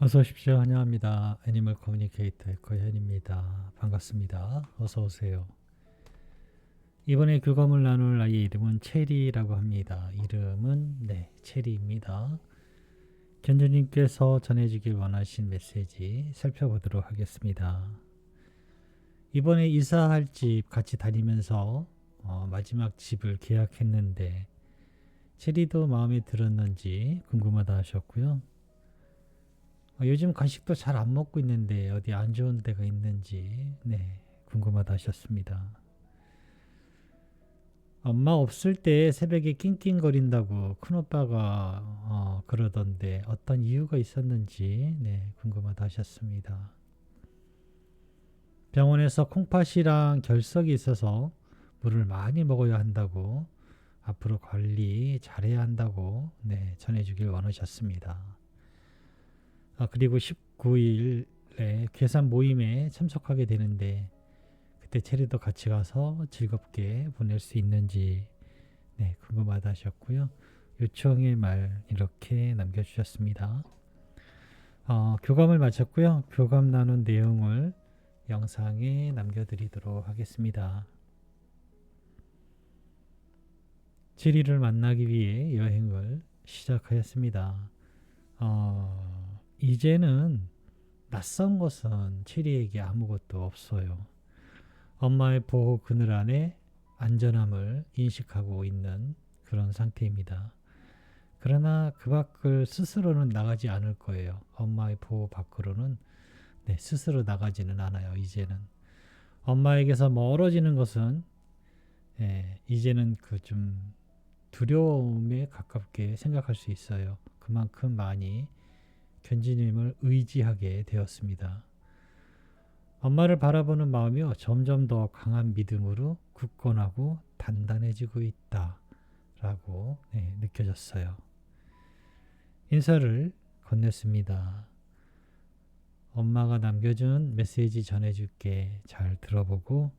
어서 오십시오. 환영합니다. 애니멀 커뮤니케이터의 거현입니다. 반갑습니다. 어서 오세요. 이번에 교감을 나눌 아이의 이름은 체리라고 합니다. 이름은 네, 체리입니다. 견주님께서 전해주길 원하신 메시지 살펴보도록 하겠습니다. 이번에 이사할 집 같이 다니면서 어, 마지막 집을 계약했는데 체리도 마음에 들었는지 궁금하다 하셨고요. 어, 요즘 간식도 잘 안 먹고 있는데 어디 안 좋은 데가 있는지 네 궁금하다 하셨습니다. 엄마 없을 때 새벽에 낑낑거린다고 큰오빠가 어, 그러던데 어떤 이유가 있었는지 네 궁금하다 하셨습니다. 병원에서 콩팥이랑 결석이 있어서 물을 많이 먹어야 한다고 앞으로 관리 잘해야 한다고 네 전해주길 원하셨습니다. 아, 그리고 19일에 괴산 모임에 참석하게 되는데 그때 체리도 같이 가서 즐겁게 보낼 수 있는지 네, 궁금하다 하셨고요. 요청의 말 이렇게 남겨주셨습니다. 어, 교감을 마쳤고요. 교감 나눈 내용을 영상에 남겨드리도록 하겠습니다. 체리를 만나기 위해 여행을 시작하였습니다. 어, 이제는 낯선 것은 체리에게 아무것도 없어요. 엄마의 보호 그늘 안에 안전함을 인식하고 있는 그런 상태입니다. 그러나 그 밖을 스스로는 나가지 않을 거예요. 엄마의 보호 밖으로는 네, 스스로 나가지는 않아요. 이제는 엄마에게서 멀어지는 것은 예, 이제는 그 좀 두려움에 가깝게 생각할 수 있어요. 그만큼 많이 견지님을 의지하게 되었습니다. 엄마를 바라보는 마음이요 점점 더 강한 믿음으로 굳건하고 단단해지고 있다 라고 네, 느껴졌어요. 인사를 건넸습니다. 엄마가 남겨준 메시지 전해줄게 잘 들어보고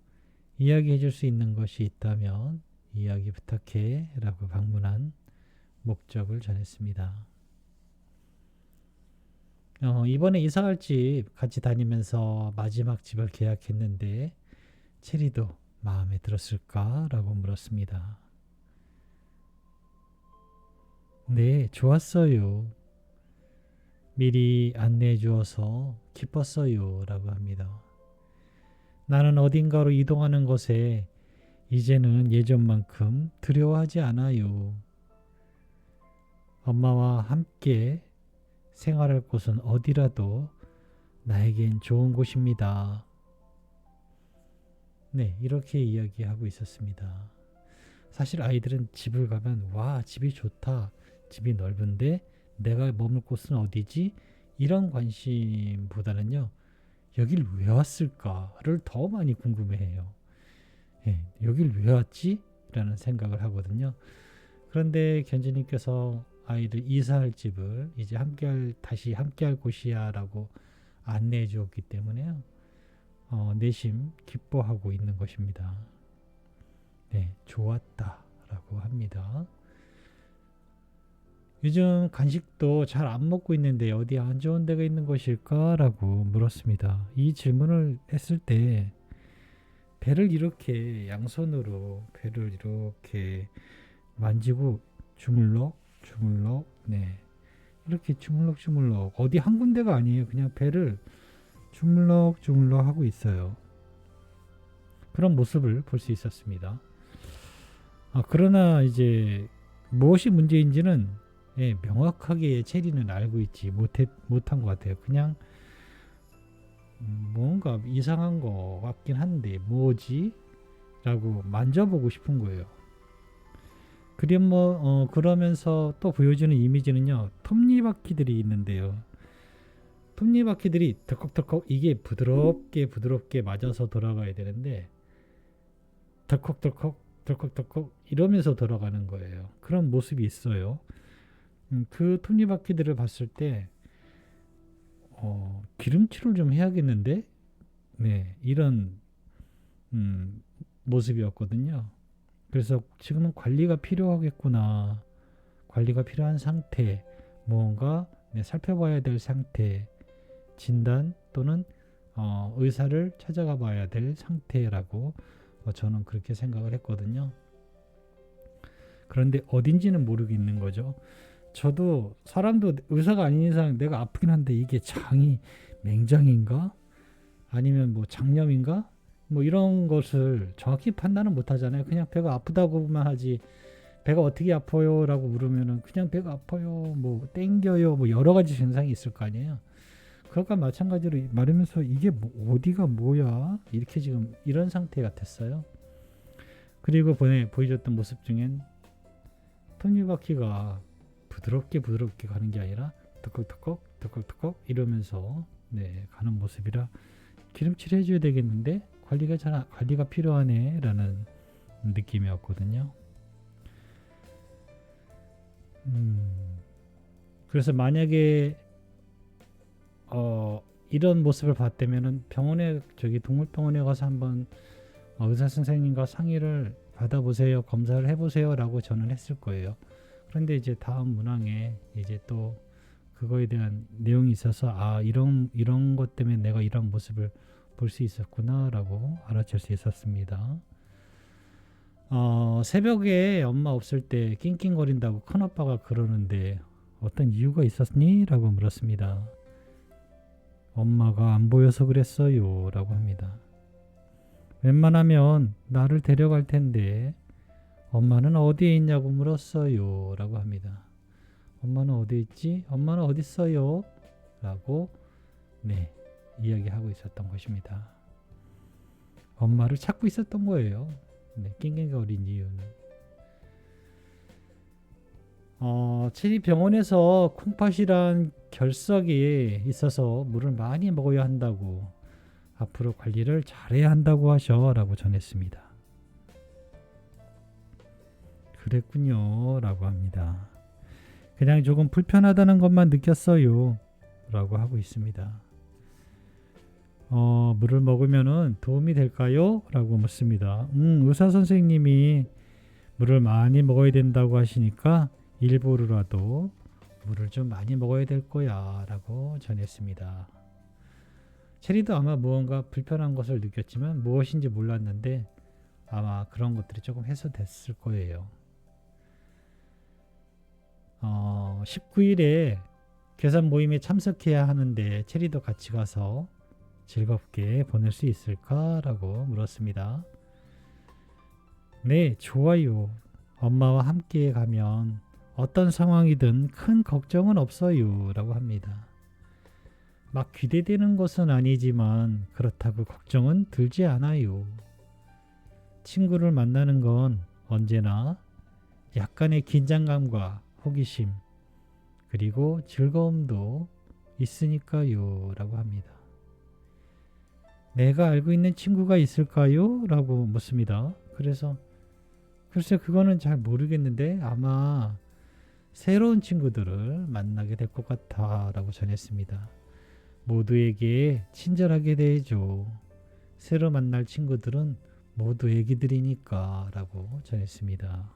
이야기해줄 수 있는 것이 있다면 이야기 부탁해 라고 방문한 목적을 전했습니다. 어, 이번에 이사갈 집 같이 다니면서 마지막 집을 계약했는데 체리도 마음에 들었을까라고 물었습니다. 네, 좋았어요. 미리 안내해 주어서 기뻤어요. 라고 합니다. 나는 어딘가로 이동하는 것에 이제는 예전만큼 두려워하지 않아요. 엄마와 함께 생활할 곳은 어디라도 나에겐 좋은 곳입니다. 네, 이렇게 이야기하고 있었습니다. 사실 아이들은 집을 가면 와, 집이 좋다. 집이 넓은데 내가 머물 곳은 어디지? 이런 관심보다는요. 여길 왜 왔을까를 더 많이 궁금해해요. 예, 여길 왜 왔지? 라는 생각을 하거든요. 그런데 견지님께서 아이들 이사할 집을 이제 함께할 다시 함께할 곳이야라고 안내해 주었기 때문에요. 어, 내심 기뻐하고 있는 것입니다. 네, 좋았다라고 합니다. 요즘 간식도 잘 안 먹고 있는데 어디 안 좋은 데가 있는 것일까라고 물었습니다. 이 질문을 했을 때 배를 이렇게 양손으로 배를 이렇게 만지고 주물럭 주물럭 네. 이렇게 주물럭 주물럭. 어디 한 군데가 아니에요. 그냥 배를 주물럭 주물럭 하고 있어요. 그런 모습을 볼 수 있었습니다. 아, 그러나 이제 무엇이 문제인지는 예, 명확하게 체리는 알고 있지 못해, 못한 것 같아요. 그냥 음, 뭔가 이상한 거 같긴 한데 뭐지? 라고 만져보고 싶은 거예요 그림 뭐 어, 그러면서 또 보여주는 이미지는요 톱니바퀴들이 있는데요. 톱니바퀴들이 덜컥덜컥 이게 부드럽게 부드럽게 맞아서 돌아가야 되는데 덜컥덜컥 덜컥덜컥 이러면서 돌아가는 거예요. 그런 모습이 있어요. 음, 그 톱니바퀴들을 봤을 때 어, 기름칠을 좀 해야겠는데? 네 이런 음, 모습이었거든요 그래서 지금은 관리가 필요하겠구나. 관리가 필요한 상태. 네, 살펴봐야 될 상태, 진단 또는 어, 의사를 찾아가 봐야 될 상태라고 어, 저는 그렇게 생각을 했거든요. 그런데 어딘지는 모르겠는 거죠. 저도 사람도 의사가 아닌 이상 내가 아프긴 한데 이게 장이 맹장인가 아니면 뭐 장염인가 뭐 이런 것을 정확히 판단은 못 하잖아요. 그냥 배가 아프다고만 하지 배가 어떻게 아파요라고 물으면은 그냥 배가 아파요 뭐 땡겨요 뭐 여러 가지 증상이 있을 거 아니에요. 그것과 마찬가지로 말하면서 이게 뭐 어디가 뭐야 이렇게 지금 이런 상태 같았어요. 그리고 보내 보여줬던 모습 중엔 톱니바퀴가 부드럽게 부드럽게 가는 게 아니라 덕걱덕걱 덕걱덕걱 이러면서 네 가는 모습이라 기름칠 해줘야 되겠는데 관리가 잘 안- 관리가 필요하네라는 느낌이었거든요. 음 그래서 만약에 어 이런 모습을 봤다면은 병원에 저기 동물병원에 가서 한번 어, 의사 선생님과 상의를 받아보세요 검사를 해보세요라고 저는 했을 거예요. 그런데 이제 다음 문항에 이제 또 그거에 대한 내용이 있어서 아 이런 이런 것 때문에 내가 이런 모습을 볼 수 있었구나라고 알아챌 수 있었습니다. 어, 새벽에 엄마 없을 때 낑낑거린다고 큰아빠가 그러는데 어떤 이유가 있었니? 라고 물었습니다. 엄마가 안 보여서 그랬어요. 라고 합니다. 웬만하면 나를 데려갈 텐데 엄마는 어디에 있냐고 물었어요. 라고 합니다. 엄마는 어디 있지? 엄마는 어디 있어요? 라고 네 이야기하고 있었던 것입니다. 엄마를 찾고 있었던 거예요. 네, 낑낑거린 이유는 어, 체리 병원에서 콩팥이란 결석이 있어서 물을 많이 먹어야 한다고 앞으로 관리를 잘해야 한다고 하셔라고 전했습니다. 그랬군요 라고 합니다. 그냥 조금 불편하다는 것만 느꼈어요 라고 하고 있습니다. 어, 물을 먹으면은 도움이 될까요? 라고 묻습니다. 음, 의사 선생님이 물을 많이 먹어야 된다고 하시니까 일부러라도 물을 좀 많이 먹어야 될 거야 라고 전했습니다. 체리도 아마 무언가 불편한 것을 느꼈지만 무엇인지 몰랐는데 아마 그런 것들이 조금 해소됐을 거예요. 어, 19일에 계산 모임에 참석해야 하는데 체리도 같이 가서 즐겁게 보낼 수 있을까라고 물었습니다. 네, 좋아요. 엄마와 함께 가면 어떤 상황이든 큰 걱정은 없어요. 라고 합니다. 막 기대되는 것은 아니지만 그렇다고 걱정은 들지 않아요. 친구를 만나는 건 언제나 약간의 긴장감과 호기심 그리고 즐거움도 있으니까요. 라고 합니다. 내가 알고 있는 친구가 있을까요? 라고 묻습니다. 그래서 글쎄 그거는 잘 모르겠는데 아마 새로운 친구들을 만나게 될 것 같아 라고 전했습니다. 모두에게 친절하게 대해줘. 새로 만날 친구들은 모두 애기들이니까 라고 전했습니다.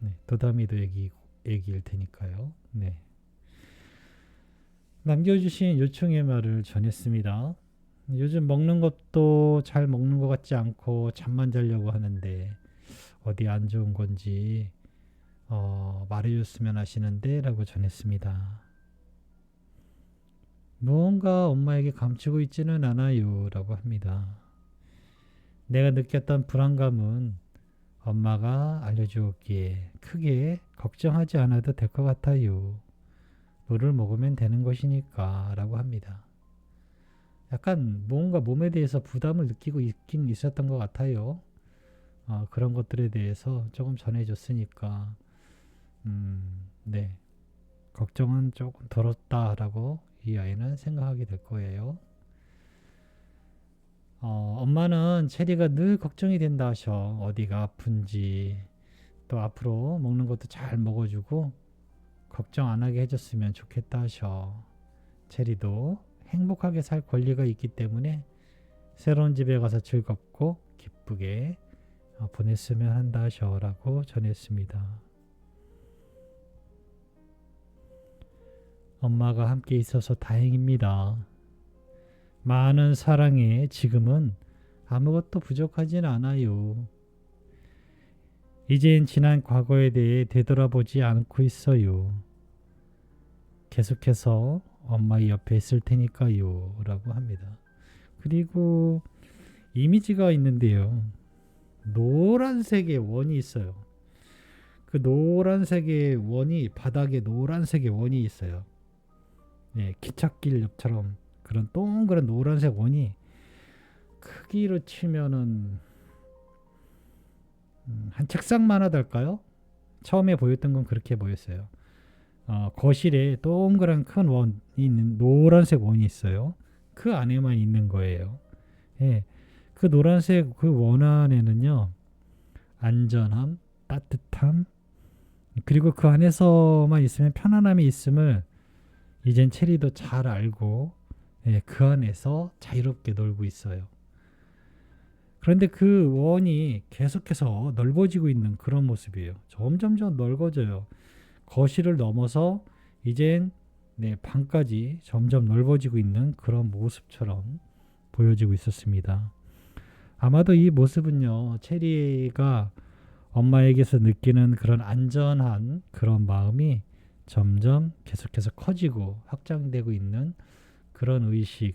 네, 도담이도 애기, 애기일 테니까요. 네. 남겨주신 요청의 말을 전했습니다. 요즘 먹는 것도 잘 먹는 것 같지 않고 잠만 자려고 하는데 어디 안 좋은 건지 어, 말해줬으면 하시는데 라고 전했습니다. 무언가 엄마에게 감추고 있지는 않아요 라고 합니다. 내가 느꼈던 불안감은 엄마가 알려주었기에 크게 걱정하지 않아도 될 것 같아요. 물을 먹으면 되는 것이니까 라고 합니다. 약간 뭔가 몸에 대해서 부담을 느끼고 있긴 있었던 것 같아요. 어, 그런 것들에 대해서 조금 전해줬으니까, 음, 네. 걱정은 조금 덜었다라고 이 아이는 생각하게 될 거예요. 어, 엄마는 체리가 늘 걱정이 된다 하셔. 어디가 아픈지, 또 앞으로 먹는 것도 잘 먹어주고, 걱정 안 하게 해줬으면 좋겠다 하셔. 체리도 행복하게 살 권리가 있기 때문에 새로운 집에 가서 즐겁고 기쁘게 어, 보냈으면 한다 하셔라고 전했습니다. 엄마가 함께 있어서 다행입니다. 많은 사랑에 지금은 아무것도 부족하진 않아요. 이젠 지난 과거에 대해 되돌아보지 않고 있어요. 계속해서 엄마 옆에 있을 테니까요. 라고 합니다. 그리고 이미지가 있는데요. 노란색의 원이 있어요. 그 노란색의 원이 바닥에 노란색의 원이 있어요. 네, 기찻길 옆처럼 그런 동그란 노란색 원이 크기로 치면은 음, 한 책상만 하달까요? 처음에 보였던 건 그렇게 보였어요. 어, 거실에 동그란 큰 원이 있는 노란색 원이 있어요. 그 안에만 있는 거예요. 예. 그 노란색 그 원 안에는요. 안전함, 따뜻함, 그리고 그 안에서만 있으면 편안함이 있음을 이젠 체리도 잘 알고 예, 그 안에서 자유롭게 놀고 있어요. 그런데 그 원이 계속해서 넓어지고 있는 그런 모습이에요. 점점점 넓어져요. 거실을 넘어서 이젠 네, 방까지 점점 넓어지고 있는 그런 모습처럼 보여지고 있었습니다. 아마도 이 모습은요, 체리가 엄마에게서 느끼는 그런 안전한 그런 마음이 점점 계속해서 커지고 확장되고 있는 그런 의식,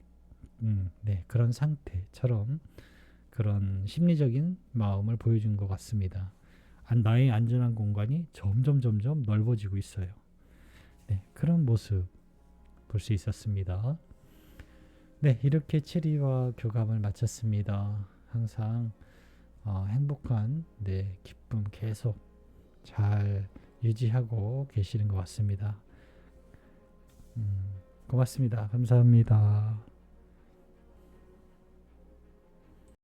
음, 네, 그런 상태처럼 그런 심리적인 마음을 보여준 것 같습니다. 안- 나의 안전한 공간이 점점 점점 넓어지고 있어요. 네, 그런 모습 볼 수 있었습니다. 네, 이렇게 체리와 교감을 마쳤습니다. 항상 어, 행복한 네, 기쁨 계속 잘 유지하고 계시는 것 같습니다. 음, 고맙습니다. 감사합니다.